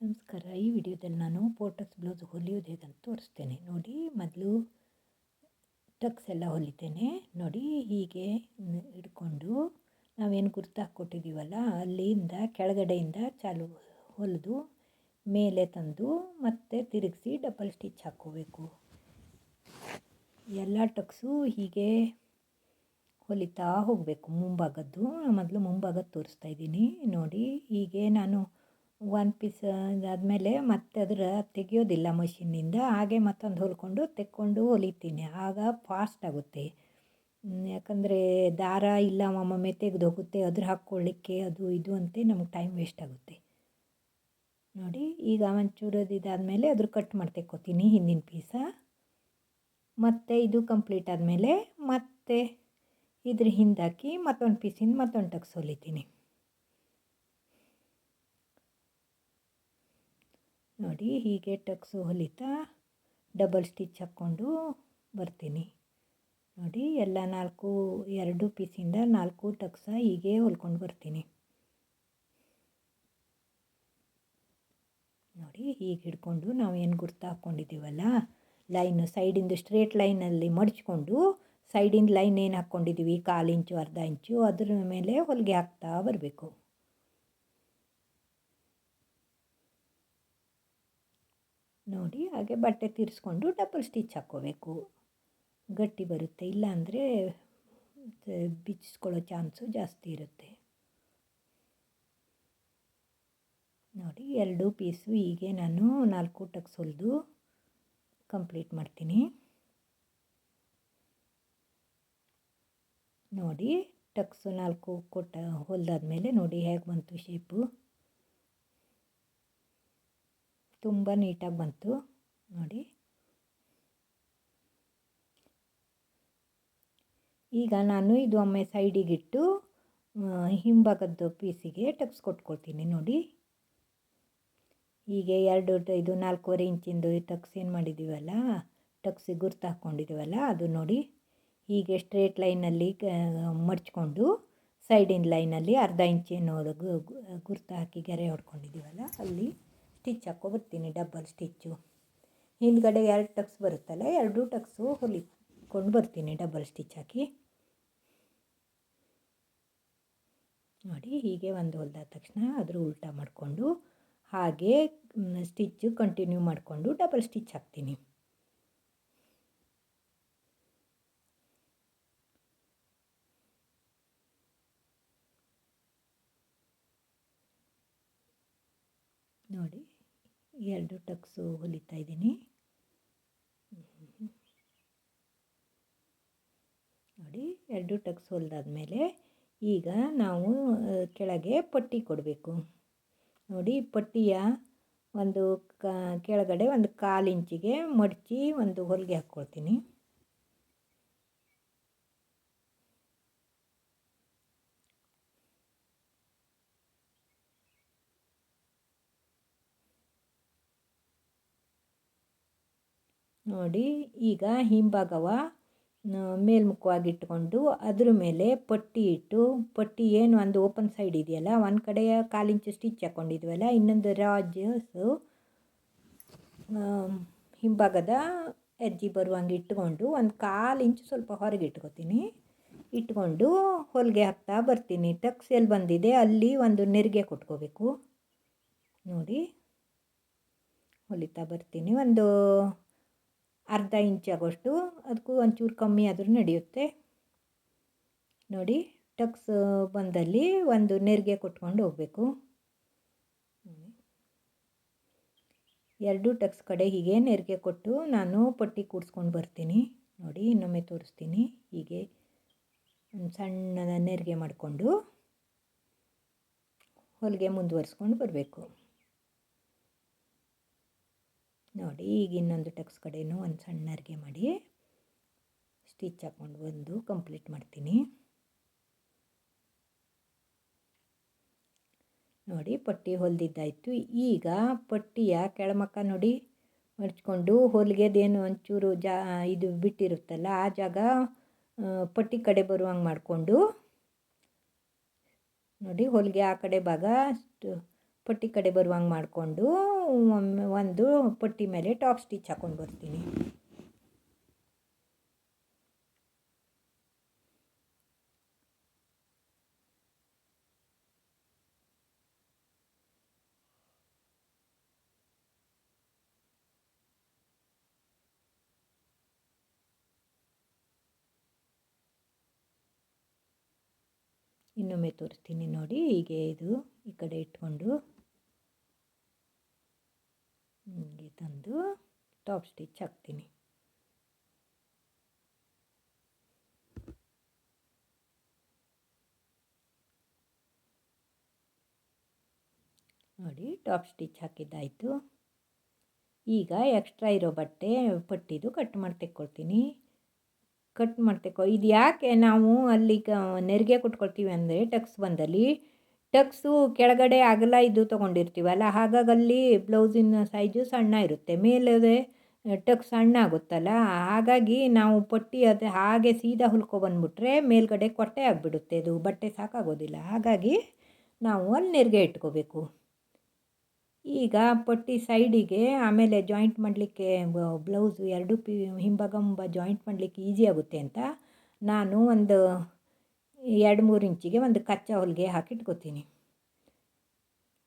ನಮಸ್ಕಾರ. ಈ ವಿಡಿಯೋದಲ್ಲಿ ನಾನು ಪೋಟಕ್ಸ್ ಬ್ಲೌಸ್ ಹೊಲಿಯೋದು ಹೇಗಂತ ತೋರಿಸ್ತೇನೆ. ನೋಡಿ, ಮೊದಲು ಟಕ್ಸ್ ಎಲ್ಲ ಹೊಲಿತೇನೆ. ನೋಡಿ, ಹೀಗೆ ಹಿಡ್ಕೊಂಡು ನಾವೇನು ಗುರ್ತು ಹಾಕ್ಕೊಟ್ಟಿದ್ದೀವಲ್ಲ ಅಲ್ಲಿಂದ ಕೆಳಗಡೆಯಿಂದ ಚಾಲು ಹೊಲಿದು ಮೇಲೆ ತಂದು ಮತ್ತೆ ತಿರುಗಿಸಿ ಡಬಲ್ ಸ್ಟಿಚ್ ಹಾಕ್ಕೋಬೇಕು. ಎಲ್ಲ ಟಕ್ಸು ಹೀಗೆ ಹೊಲಿತಾ ಹೋಗಬೇಕು. ಮುಂಭಾಗದ್ದು, ಮೊದಲು ಮುಂಭಾಗದ್ದು ತೋರಿಸ್ತಾ ಇದ್ದೀನಿ. ನೋಡಿ, ಹೀಗೆ ನಾನು ಒನ್ ಪೀಸ್ ಆದಮೇಲೆ ಮತ್ತೆ ಅದರ ತೆಗೆಯೋದಿಲ್ಲ ಮಷಿನ್ನಿಂದ ಹಾಗೆ ಮತ್ತೊಂದು ಹೊಲ್ಕೊಂಡು ತೆಕ್ಕೊಂಡು ಹೊಲಿತೀನಿ. ಆಗ ಫಾಸ್ಟ್ ಆಗುತ್ತೆ. ಯಾಕಂದರೆ ದಾರ ಇಲ್ಲ, ಒಮ್ಮೊಮ್ಮೆ ತೆಗೆದು ಹೋಗುತ್ತೆ. ಅದ್ರ ಹಾಕ್ಕೊಳ್ಳಿಕ್ಕೆ ಅದು ಇದು ಅಂತೆ ನಮ್ಗೆ ಟೈಮ್ ವೇಸ್ಟ್ ಆಗುತ್ತೆ. ನೋಡಿ, ಈಗ ಒಂಚೂರು ಇದಾದಮೇಲೆ ಅದ್ರ ಕಟ್ ಮಾಡಿ ತೆಕ್ಕೋತೀನಿ ಹಿಂದಿನ ಪೀಸ ಮತ್ತು ಇದು ಕಂಪ್ಲೀಟ್ ಆದಮೇಲೆ ಮತ್ತೆ ಇದ್ರ ಹಿಂದಾಕಿ ಮತ್ತೊಂದು ಪೀಸಿಂದ ಮತ್ತೊಂದು ಟಕ್ಸ್ ಹೊಲಿತೀನಿ. ನೋಡಿ ಹೀಗೆ ಟಕ್ಸು ಹೊಲಿತಾ ಡಬಲ್ ಸ್ಟಿಚ್ ಹಾಕ್ಕೊಂಡು ಬರ್ತೀನಿ. ನೋಡಿ ಎಲ್ಲ ನಾಲ್ಕು, ಎರಡು ಪೀಸಿಂದ ನಾಲ್ಕು ಟಕ್ಸ ಹೀಗೆ ಹೊಲ್ಕೊಂಡು ಬರ್ತೀನಿ. ನೋಡಿ ಹೀಗೆ ಹಿಡ್ಕೊಂಡು ನಾವು ಏನು ಗುರ್ತು ಹಾಕ್ಕೊಂಡಿದ್ದೀವಲ್ಲ ಲೈನು ಸೈಡಿಂದು ಸ್ಟ್ರೇಟ್ ಲೈನಲ್ಲಿ ಮಡಚ್ಕೊಂಡು ಸೈಡಿಂದ ಲೈನ್ ಏನು ಹಾಕ್ಕೊಂಡಿದ್ದೀವಿ ಕಾಲು ಇಂಚು, ಅರ್ಧ ಇಂಚು ಅದ್ರ ಮೇಲೆ ಹೊಲಿಗೆ ಹಾಕ್ತಾ ಬರಬೇಕು. ನೋಡಿ, ಹಾಗೆ ಬಟ್ಟೆ ತೀರಿಸ್ಕೊಂಡು ಡಬಲ್ ಸ್ಟಿಚ್ ಹಾಕ್ಕೋಬೇಕು. ಗಟ್ಟಿ ಬರುತ್ತೆ, ಇಲ್ಲಾಂದರೆ ಬಿಚ್ಚಿಸ್ಕೊಳ್ಳೋ ಚಾನ್ಸು ಜಾಸ್ತಿ ಇರುತ್ತೆ. ನೋಡಿ, ಎರಡು ಪೀಸು ಹೀಗೆ ನಾನು ನಾಲ್ಕು ಟಕ್ಸ್ ಸುಲಿದು ಕಂಪ್ಲೀಟ್ ಮಾಡ್ತೀನಿ. ನೋಡಿ, ಟಕ್ಸು ನಾಲ್ಕು ಕೊಟ್ಟ ಹೊಲ್ದಾದ್ಮೇಲೆ ನೋಡಿ ಹೇಗೆ ಬಂತು ಶೇಪು ತುಂಬ ನೀಟಾಗಿ ಬಂತು. ನೋಡಿ. ಈಗ ನಾನು ಇದು ಒಮ್ಮೆ ಸೈಡಿಗಿಟ್ಟು ಹಿಂಭಾಗದ್ದು ಪೀಸಿಗೆ ಟಪ್ಸ್ ಕೊಟ್ಕೊಳ್ತೀನಿ. ನೋಡಿ. ಹೀಗೆ ಎರಡು, ಇದು ನಾಲ್ಕೂವರೆ ಇಂಚಿಂದು ಟಕ್ಸ್ ಏನು ಮಾಡಿದ್ದೀವಲ್ಲ ಟಕ್ಸಿಗೆ ಗುರ್ತು ಹಾಕ್ಕೊಂಡಿದ್ದೀವಲ್ಲ ಅದು ನೋಡಿ. ಹೀಗೆ ಸ್ಟ್ರೇಟ್ ಲೈನಲ್ಲಿ ಮಡ್ಚ್ಕೊಂಡು ಸೈಡಿನ ಲೈನಲ್ಲಿ ಅರ್ಧ ಇಂಚಿನ ಗುರ್ತು ಹಾಕಿ ಗೆರೆ ಹೊಡ್ಕೊಂಡಿದ್ದೀವಲ್ಲ ಅಲ್ಲಿ. ಸ್ಟಿಚ್ ಹಾಕ್ಕೊಬರ್ತೀನಿ ಡಬ್ಬಲ್ ಸ್ಟಿಚ್ಚು. ಹಿಂದ್ಗಡೆ ಎರಡು ಟಕ್ಸ್ ಬರುತ್ತಲ್ಲ, ಎರಡೂ ಟಕ್ಸು ಹೊಲಿಕೊಂಡು ಬರ್ತೀನಿ ಡಬ್ಬಲ್ ಸ್ಟಿಚ್ ಹಾಕಿ. ನೋಡಿ, ಹೀಗೆ ಒಂದು ಹೊಲ್ದಾದ ತಕ್ಷಣ ಅದ್ರ ಉಲ್ಟಾ ಮಾಡಿಕೊಂಡು, ಹಾಗೆ ಸ್ಟಿಚ್ಚು ಕಂಟಿನ್ಯೂ ಮಾಡಿಕೊಂಡು ಡಬಲ್ ಸ್ಟಿಚ್ ಹಾಕ್ತೀನಿ. ನೋಡಿ ಎರಡು ಟಕ್ಸು ಹೊಲಿತಾ ಇದ್ದೀನಿ. ನೋಡಿ, ಎರಡು ಟಕ್ಸ್ ಹೊಲಿದಾದ್ಮೇಲೆ ಈಗ ನಾವು ಕೆಳಗೆ ಪಟ್ಟಿ ಕೊಡಬೇಕು. ನೋಡಿ, ಪಟ್ಟಿಯ ಒಂದು ಕೆಳಗಡೆ ಒಂದು ಕಾಲು ಇಂಚಿಗೆ ಮಡಚಿ ಒಂದು ಹೊಲಿಗೆ ಹಾಕ್ಕೊಳ್ತೀನಿ. ನೋಡಿ, ಈಗ ಹಿಂಭಾಗವ ಮೇಲ್ಮುಖವಾಗಿ ಇಟ್ಕೊಂಡು ಅದ್ರ ಮೇಲೆ ಪಟ್ಟಿ ಇಟ್ಟು, ಪಟ್ಟಿ ಏನು ಒಂದು ಓಪನ್ ಸೈಡ್ ಇದೆಯಲ್ಲ, ಒಂದು ಕಡೆಯ ಕಾಲು ಇಂಚು ಸ್ಟಿಚ್ ಹಾಕ್ಕೊಂಡಿದ್ವಲ್ಲ ಇನ್ನೊಂದು ರಾಜಸು ಹಿಂಭಾಗದ ಹೆಜ್ಜೆ ಬರುವಂಗೆ ಇಟ್ಕೊಂಡು ಒಂದು ಕಾಲು ಇಂಚು ಸ್ವಲ್ಪ ಹೊರಗೆ ಇಟ್ಕೊತೀನಿ. ಇಟ್ಕೊಂಡು ಹೊಲಿಗೆ ಹಾಕ್ತಾ ಬರ್ತೀನಿ. ಟಕ್ಸ್ ಎಲ್ಲಿ ಬಂದಿದೆ, ಅಲ್ಲಿ ಒಂದು ನೆರಿಗೆ ಕೊಟ್ಕೋಬೇಕು. ನೋಡಿ, ಹೊಲಿತಾ ಬರ್ತೀನಿ. ಒಂದು ಅರ್ಧ ಇಂಚಾಗೋಷ್ಟು ಅದಕ್ಕೂ ಒಂಚೂರು ಕಮ್ಮಿ ಆದರೂ ನಡೆಯುತ್ತೆ. ನೋಡಿ, ಟಕ್ಸ್ ಬಂದಲ್ಲಿ ಒಂದು ನೆರಿಗೆ ಕೊಟ್ಕೊಂಡು ಹೋಗಬೇಕು. ಎರಡು ಟಕ್ಸ್ ಕಡೆ ಹೀಗೆ ನೆರಿಗೆ ಕೊಟ್ಟು ನಾನು ಪಟ್ಟಿ ಕೂಡಿಸ್ಕೊಂಡು ಬರ್ತೀನಿ. ನೋಡಿ, ಇನ್ನೊಮ್ಮೆ ತೋರಿಸ್ತೀನಿ. ಹೀಗೆ ಒಂದು ಸಣ್ಣದ ನೆರಿಗೆ ಮಾಡಿಕೊಂಡು ಹೊಲಿಗೆ ಮುಂದುವರಿಸ್ಕೊಂಡು ಬರಬೇಕು. ನೋಡಿ, ಈಗ ಇನ್ನೊಂದು ಟಕ್ಸ್ ಕಡೆಯೂ ಒಂದು ಸಣ್ಣ ಅರ್ಗೆ ಮಾಡಿ ಸ್ಟಿಚ್ ಹಾಕ್ಕೊಂಡು ಬಂದು ಕಂಪ್ಲೀಟ್ ಮಾಡ್ತೀನಿ. ನೋಡಿ, ಪಟ್ಟಿ ಹೊಲಿದಿದ್ದಾಯಿತು. ಈಗ ಪಟ್ಟಿಯ ಕೆಳಮಕ್ಕ ನೋಡಿ ಮಡ್ಚ್ಕೊಂಡು ಹೊಲಿಗೆದೇನು ಒಂಚೂರು ಜಾ, ಇದು ಬಿಟ್ಟಿರುತ್ತಲ್ಲ, ಆ ಜಾಗ ಪಟ್ಟಿ ಕಡೆ ಬರುವಂಗೆ ಮಾಡಿಕೊಂಡು ನೋಡಿ, ಹೊಲಿಗೆ ಆ ಕಡೆ ಭಾಗ ಪಟ್ಟಿ ಕಡೆ ಬರುವಂಗೆ ಮಾಡಿಕೊಂಡು ಒಂದು ಪಟ್ಟಿ ಮೇಲೆ ಟಾಪ್ ಸ್ಟಿಚ್ ಹಾಕ್ಕೊಂಡು ಬರ್ತೀನಿ. ಇನ್ನೊಮ್ಮೆ ತೋರಿಸ್ತೀನಿ ನೋಡಿ, ಹೀಗೆ ಇದು ಈ ಕಡೆ ಇಟ್ಕೊಂಡು. ಹೀಗೆ ತಂದು ಟಾಪ್ ಸ್ಟಿಚ್ ಹಾಕ್ತೀನಿ. ನೋಡಿ ಟಾಪ್ ಸ್ಟಿಚ್ ಹಾಕಿದ್ದಾಯಿತು. ಈಗ ಎಕ್ಸ್ಟ್ರಾ ಇರೋ ಬಟ್ಟೆ ಪಟ್ಟಿದು ಕಟ್ ಮಾಡಿ ತೆಕ್ಕೊಳ್ತೀನಿ. ಕಟ್ ಮಾಡಿ ತೆಕ್ಕೊ ಇದು ಯಾಕೆ ನಾವು ಅಲ್ಲಿ ನೆರಿಗೆ ಕೊಟ್ಕೊಳ್ತೀವಿ ಅಂದರೆ ಟಕ್ಸ್ ಬಂದಲ್ಲಿ ಟಕ್ಸು ಕೆಳಗಡೆ ಅಗಲ ಇದು ತೊಗೊಂಡಿರ್ತೀವಲ್ಲ ಹಾಗಾಗಿ ಅಲ್ಲಿ ಬ್ಲೌಸಿನ ಸೈಜು ಸಣ್ಣ ಇರುತ್ತೆ. ಮೇಲೆ ಟಕ್ ಸಣ್ಣ ಆಗುತ್ತಲ್ಲ, ಹಾಗಾಗಿ ನಾವು ಪಟ್ಟಿ ಅದು ಹಾಗೆ ಸೀದಾ ಹೊಲ್ಕೊಬಂದ್ಬಿಟ್ರೆ ಮೇಲ್ಗಡೆ ಕೊಟ್ಟೆ ಆಗಿಬಿಡುತ್ತೆ. ಅದು ಬಟ್ಟೆ ಸಾಕಾಗೋದಿಲ್ಲ, ಹಾಗಾಗಿ ನಾವು ಅಲ್ಲಿ ನೆರಿಗೆ ಇಟ್ಕೋಬೇಕು. ಈಗ ಪಟ್ಟಿ ಸೈಡಿಗೆ ಆಮೇಲೆ ಜಾಯಿಂಟ್ ಮಾಡಲಿಕ್ಕೆ ಬ್ಲೌಸು ಎರಡು ಪಿ ಹಿಂಬಗಂಬ ಜಾಯಿಂಟ್ ಮಾಡಲಿಕ್ಕೆ ಈಸಿ ಆಗುತ್ತೆ ಅಂತ ನಾನು ಒಂದು ಎರಡು ಮೂರು ಇಂಚಿಗೆ ಒಂದು ಕಚ್ಚಾ ಹೊಲಿಗೆ ಹಾಕಿಟ್ಕೋತೀನಿ.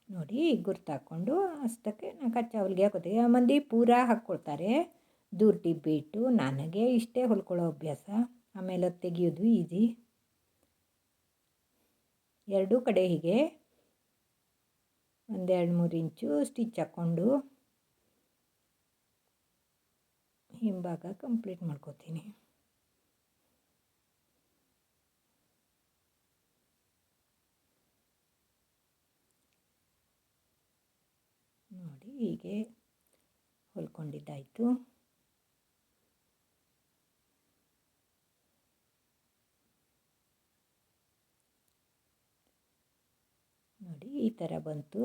ನೋಡಿ ಗುರ್ತು ಹಾಕ್ಕೊಂಡು ಅಷ್ಟಕ್ಕೆ ನಾನು ಕಚ್ಚಾ ಹೊಲಿಗೆ ಹಾಕೋತೀನಿ. ಮಂದಿ ಪೂರ ಹಾಕ್ಕೊಳ್ತಾರೆ. ದೂರ ಬಿಟ್ಟು ನನಗೆ ಇಷ್ಟೇ ಹೊಲ್ಕೊಳ್ಳೋ ಅಭ್ಯಾಸ. ಆಮೇಲೆ ಅದು ತೆಗಿಯೋದು ಈಸಿ ಎರಡೂ ಕಡೆ ಹೀಗೆ ಒಂದೆರಡು ಮೂರು ಇಂಚು ಸ್ಟಿಚ್ ಹಾಕ್ಕೊಂಡು ಹಿಂಭಾಗ ಕಂಪ್ಲೀಟ್ ಮಾಡ್ಕೋತೀನಿ ನೋಡಿ ಹೀಗೆ ಹೊಲ್ಕೊಂಡಿದ್ದಾಯಿತು. ನೋಡಿ ಈ ಥರ ಬಂತು.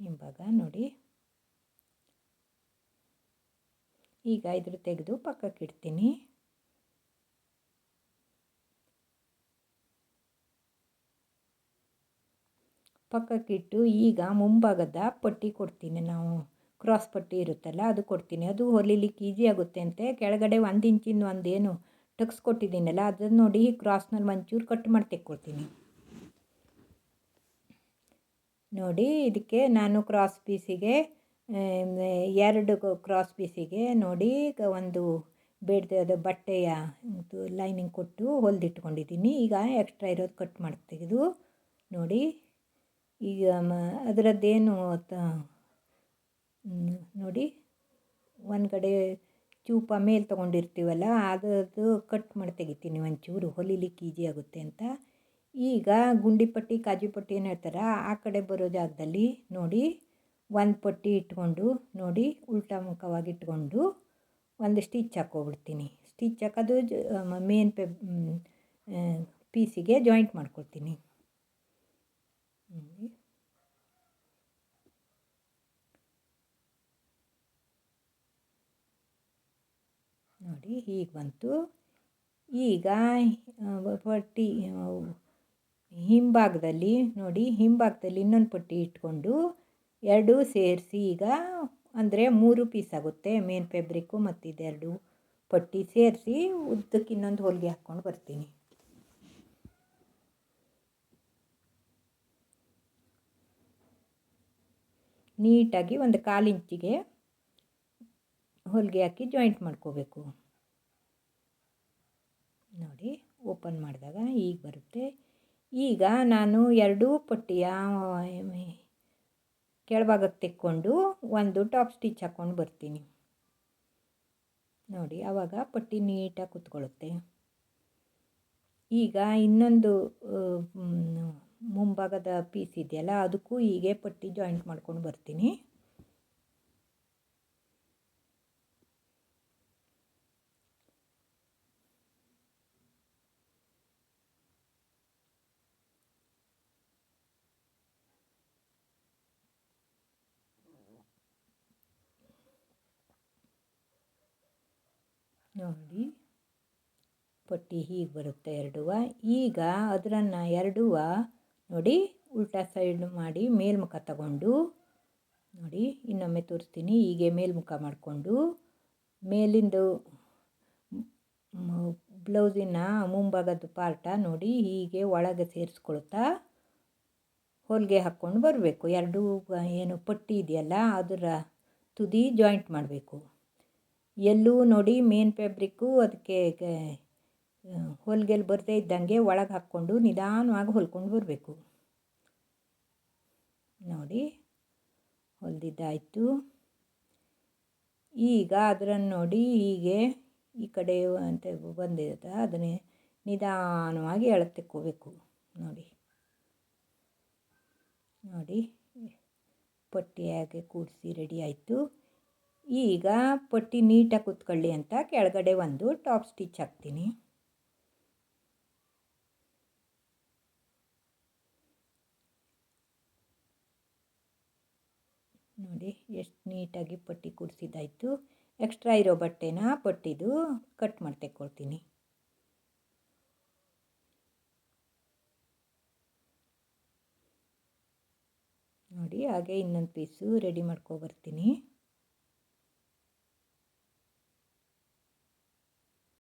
ಹಿಂಭಾಗ ನೋಡಿ. ಈಗ ಇದ್ರ ತೆಗೆದು ಪಕ್ಕಕ್ಕೆ ಪಕ್ಕಕ್ಕಿಟ್ಟು ಈಗ ಮುಂಭಾಗದ ಪಟ್ಟಿ ಕೊಡ್ತೀನಿ ನಾವು. ಕ್ರಾಸ್ ಪಟ್ಟಿ ಇರುತ್ತಲ್ಲ ಅದು ಕೊಡ್ತೀನಿ. ಅದು ಹೊಲಿಲಿಕ್ಕೆ ಈಸಿ ಆಗುತ್ತೆ ಅಂತೆ. ಕೆಳಗಡೆ ಒಂದು ಇಂಚಿನ ಒಂದೇನು ಟಕ್ಸ್ ಕೊಟ್ಟಿದ್ದೀನಲ್ಲ, ಅದನ್ನು ನೋಡಿ ಕ್ರಾಸ್ನಲ್ಲಿ ಒಂಚೂರು ಕಟ್ ಮಾಡಿ ತೆಕ್ಕೊಡ್ತೀನಿ. ನೋಡಿ, ಇದಕ್ಕೆ ನಾನು ಕ್ರಾಸ್ ಪೀಸಿಗೆ ಎರಡು ಕ್ರಾಸ್ ಪೀಸಿಗೆ ನೋಡಿ ಒಂದು ಬೇಡದ ಬಟ್ಟೆಯ ಲೈನಿಂಗ್ ಕೊಟ್ಟು ಹೊಲ್ದಿಟ್ಕೊಂಡಿದ್ದೀನಿ. ಈಗ ಎಕ್ಸ್ಟ್ರಾ ಇರೋದು ಕಟ್ ಮಾಡಿ ತೆಗೆದು ನೋಡಿ. ಈಗ ಮ, ಅದರದ್ದೇನು ನೋಡಿ, ಒಂದು ಕಡೆ ಚೂಪ ಮೇಲೆ ತೊಗೊಂಡಿರ್ತೀವಲ್ಲ, ಅದರದ್ದು ಕಟ್ ಮಾಡಿ ತೆಗಿತೀನಿ ಒಂಚೂರು, ಹೊಲಿಲಿಕ್ಕೆ ಈಜಿ ಆಗುತ್ತೆ ಅಂತ. ಈಗ ಗುಂಡಿ ಪಟ್ಟಿ, ಕಾಜು ಪಟ್ಟಿ ಏನು ಹೇಳ್ತಾರೆ, ಆ ಕಡೆ ಬರೋ ಜಾಗದಲ್ಲಿ ನೋಡಿ, ಒಂದು ಪಟ್ಟಿ ಇಟ್ಕೊಂಡು ನೋಡಿ, ಉಲ್ಟಾ ಮುಖವಾಗಿ ಇಟ್ಕೊಂಡು ಒಂದು ಸ್ಟಿಚ್ ಹಾಕೋಬಿಡ್ತೀನಿ ಸ್ಟಿಚ್ ಹಾಕೋದು ಮೇನ್ ಪೆ ಪೀಸಿಗೆ ಜಾಯಿಂಟ್ ಮಾಡ್ಕೊಳ್ತೀನಿ. ನೋಡಿ ಈಗ ಬಂತು. ಈಗ ಪಟ್ಟಿ ಹಿಂಭಾಗದಲ್ಲಿ, ನೋಡಿ, ಹಿಂಭಾಗದಲ್ಲಿ ಇನ್ನೊಂದು ಪಟ್ಟಿ ಇಟ್ಕೊಂಡು ಎರಡೂ ಸೇರಿಸಿ ಈಗ, ಅಂದರೆ ಮೂರು ಪೀಸ್ ಆಗುತ್ತೆ, ಮೇನ್ ಫ್ಯಾಬ್ರಿಕ್ಕು ಮತ್ತು ಇದೆರಡು ಪಟ್ಟಿ ಸೇರಿಸಿ ಉದ್ದಕ್ಕೆ ಇನ್ನೊಂದು ಹೊಲಿಗೆ ಹಾಕ್ಕೊಂಡು ಬರ್ತೀನಿ. ನೀಟಾಗಿ ಒಂದು ಕಾಲು ಇಂಚಿಗೆ ಹೊಲಿಗೆ ಹಾಕಿ ಜಾಯಿಂಟ್ ಮಾಡ್ಕೋಬೇಕು. ನೋಡಿ ಓಪನ್ ಮಾಡಿದಾಗ ಈಗ ಬರುತ್ತೆ. ಈಗ ನಾನು ಎರಡೂ ಪಟ್ಟಿಯ ಕೆಳಭಾಗಕ್ಕೆ ತೆಕ್ಕೊಂಡು ಒಂದು ಟಾಪ್ ಸ್ಟಿಚ್ ಹಾಕ್ಕೊಂಡು ಬರ್ತೀನಿ. ನೋಡಿ ಆವಾಗ ಪಟ್ಟಿ ನೀಟಾಗಿ ಕೂತ್ಕೊಳ್ಳುತ್ತೆ. ಈಗ ಇನ್ನೊಂದು ಮುಂಭಾಗದ ಪೀಸ್ ಇದೆಯಲ್ಲ, ಅದಕ್ಕೂ ಹೀಗೆ ಪಟ್ಟಿ ಜಾಯಿಂಟ್ ಮಾಡ್ಕೊಂಡು ಬರ್ತೀನಿ. ನೋಡಿ, ಪಟ್ಟಿ ಹೀಗೆ ಬರುತ್ತೆ ಎರಡೂವ. ಈಗ ಅದರನ್ನು ಎರಡೂ ನೋಡಿ, ಉಲ್ಟಾ ಸೈಡ್ ಮಾಡಿ ಮೇಲ್ಮುಖ ತಗೊಂಡು, ನೋಡಿ, ಇನ್ನೊಮ್ಮೆ ತೋರಿಸ್ತೀನಿ. ಹೀಗೆ ಮೇಲ್ಮುಖ ಮಾಡಿಕೊಂಡು, ಮೇಲಿಂದು ಬ್ಲೌಸಿನ ಮುಂಭಾಗದ ಪಾರ್ಟ ನೋಡಿ, ಹೀಗೆ ಒಳಗೆ ಸೇರಿಸ್ಕೊಳ್ತಾ ಹೊಲಿಗೆ ಹಾಕ್ಕೊಂಡು ಬರಬೇಕು. ಎರಡೂ ಏನು ಪಟ್ಟಿ ಇದೆಯಲ್ಲ, ಅದರ ತುದಿ ಜಾಯಿಂಟ್ ಮಾಡಬೇಕು. ಎಲ್ಲೂ ನೋಡಿ ಮೇನ್ ಫ್ಯಾಬ್ರಿಕ್ಕು ಅದಕ್ಕೆ ಹೊಲಿಗೆಲ್ಲಿ ಬರದೇ ಇದ್ದಂಗೆ ಒಳಗೆ ಹಾಕ್ಕೊಂಡು ನಿಧಾನವಾಗಿ ಹೊಲ್ಕೊಂಡು ಬರಬೇಕು. ನೋಡಿ, ಹೊಲಿದಿದ್ದಾಯಿತು. ಈಗ ಅದನ್ನು ನೋಡಿ ಹೀಗೆ ಈ ಕಡೆ ಅಂತ ಬಂದಿರುತ್ತೆ, ಅದನ್ನೇ ನಿಧಾನವಾಗಿ ಎಳೆತಿಕ್ಕೋಬೇಕು ನೋಡಿ ನೋಡಿ, ಪಟ್ಟಿಯಾಗೆ ಕೂಡಿಸಿ ರೆಡಿ ಆಯಿತು. ಈಗ ಪಟ್ಟಿ ನೀಟಾಗಿ ಕುತ್ಕೊಳ್ಳಿ ಅಂತ ಕೆಳಗಡೆ ಒಂದು ಟಾಪ್ ಸ್ಟಿಚ್ ಹಾಕ್ತೀನಿ. ನೋಡಿ, ಎಷ್ಟು ನೀಟಾಗಿ ಪಟ್ಟಿ ಕುಡಿಸಿದ್ದಾಯಿತು ಎಕ್ಸ್ಟ್ರಾ ಇರೋ ಬಟ್ಟೆನ ಪಟ್ಟಿದು ಕಟ್ ಮಾಡಿ ನೋಡಿ, ಹಾಗೆ ಇನ್ನೊಂದು ಪೀಸು ರೆಡಿ ಮಾಡ್ಕೊಬರ್ತೀನಿ